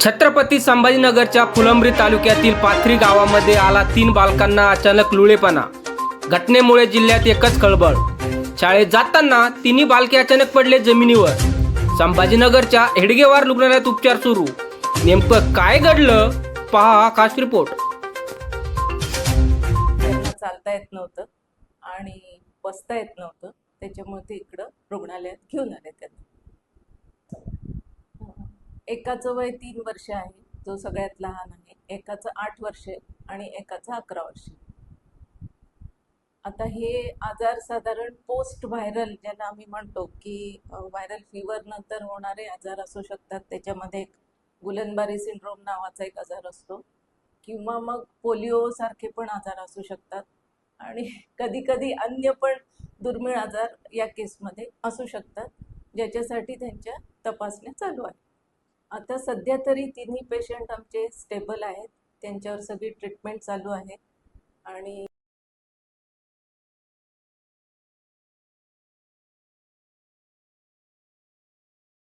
छत्रपती संभाजीनगरच्या फुलंब्री तालुक्यातील पाथरी गावामध्ये आला तीन बालकांना अचानक लुळेपणा. घटनेमुळे जिल्ह्यात एकच खळबळ. शाळेत जाताना तिन्ही बालके अचानक पडले जमिनीवर. संभाजीनगरच्या हेडगेवार रुग्णालयात उपचार सुरू. नेमकं काय घडलं? पहा हा खास रिपोर्ट. चालता येत नव्हतं आणि बसता येत नव्हतं. त्याच्यामुळे ते इकडं रुग्णालयात घेऊन आले त्यांना. एकाचं वय तीन वर्ष आहे जो सगळ्यात लहान आहे. एकाचं आठ वर्ष आणि एकाचं अकरा वर्ष आता हे आजार साधारण पोस्ट व्हायरल ज्याला आम्ही म्हणतो की व्हायरल फीवर नंतर होणारे आजार असू शकतात. त्याच्यामध्ये एक गुलनबारी सिंड्रोम नावाचा एक आजार असतो किंवा मग पोलिओसारखे पण आजार असू शकतात. आणि कधी कधी अन्य पण दुर्मिळ आजार या केसमध्ये असू शकतात ज्याच्यासाठी त्यांच्या तपासण्या चालू आहेत. आता सध्या तरी तिन्ही पेशंट आमचे स्टेबल आहेत. त्यांच्यावर सगळी ट्रीटमेंट चालू आहे. आणि